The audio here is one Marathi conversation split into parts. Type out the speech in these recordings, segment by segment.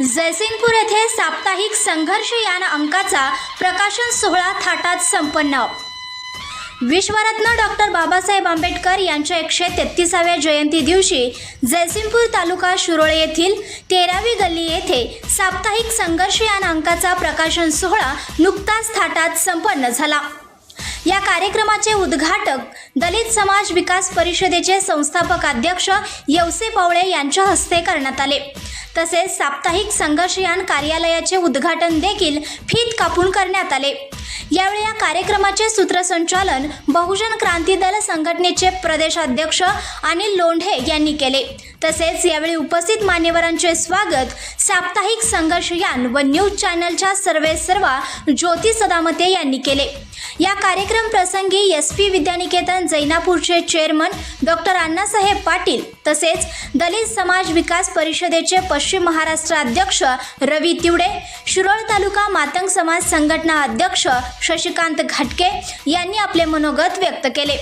जयसिंगपूर येथे साप्ताहिक संघर्ष यान अंकाचा प्रकाशन सोहळा थाटात संपन्न. विश्वरत्न डॉक्टर बाबासाहेब आंबेडकर यांच्या एकशे तेहतीसाव्या जयंती दिवशी जयसिंगपूर तालुका शिरोळे येथील तेरावी गल्ली येथे साप्ताहिक संघर्ष यान अंकाचा प्रकाशन सोहळा नुकताच थाटात संपन्न झाला. या कार्यक्रमाचे उद्घाटक दलित समाज विकास परिषदेचे संस्थापक अध्यक्ष यवसे पावळे यांच्या हस्ते करण्यात आले. तसेच साप्ताहिक संघर्षयान कार्यालयाचे उद्घाटन देखील फीत कापून करण्यात आले. यावेळी या कार्यक्रमाचे सूत्रसंचालन बहुजन क्रांती दल संघटनेचे प्रदेशाध्यक्ष अनिल लोंढे यांनी केले. तसेच यावेळी उपस्थित मान्यवरांचे स्वागत साप्ताहिक संघर्षयान व न्यूज चॅनलच्या सर्वे सर्वा ज्योती सदामते यांनी केले. या कार्यक्रम प्रसंगी एस पी विद्यानिकेतन जैनापूरचे चेअरमन डॉक्टर अण्णासाहेब पाटील तसेच दलित समाज विकास परिषदेचे पश्चिम महाराष्ट्र अध्यक्ष रवी तिवडे शिरोळ तालुका मातंग समाज संघटना अध्यक्ष शशिकांत घाटके यांनी आपले मनोगत व्यक्त केले.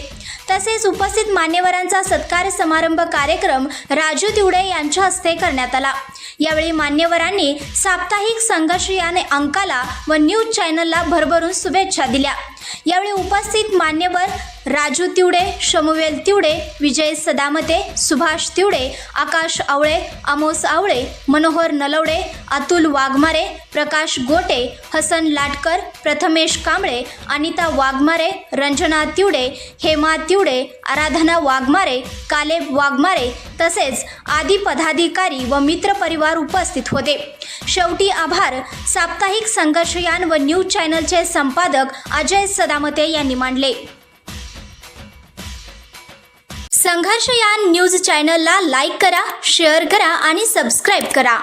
तसेच उपस्थित मान्यवरांचा सत्कार समारंभ कार्यक्रम राजू तिवडे यांच्या हस्ते करण्यात आला. यावेळी मान्यवरांनी साप्ताहिक संघर्ष याने अंकाला व न्यूज चॅनलला भरभरून शुभेच्छा दिल्या. यावेळी उपस्थित मान्यवर राजू तिवडे शमुवेल तिवडे विजय सदामते सुभाष तिवडे आकाश आवळे अमोस आवळे मनोहर नलवडे अतुल वाघमारे प्रकाश गोटे हसन लाटकर प्रथमेश कांबळे अनिता वाघमारे रंजना तिवडे हेमा तिवडे आराधना वाघमारे कालेब वाघमारे तसेच आदी पदाधिकारी व मित्रपरिवार उपस्थित होते. शेवटी आभार. साप्ताहिक संघर्षयान व न्यूज चॅनलचे संपादक अजय सदामते यांनी मांडले. संघर्षयान न्यूज चॅनलला लाईक करा शेअर करा आणि सबस्क्राईब करा.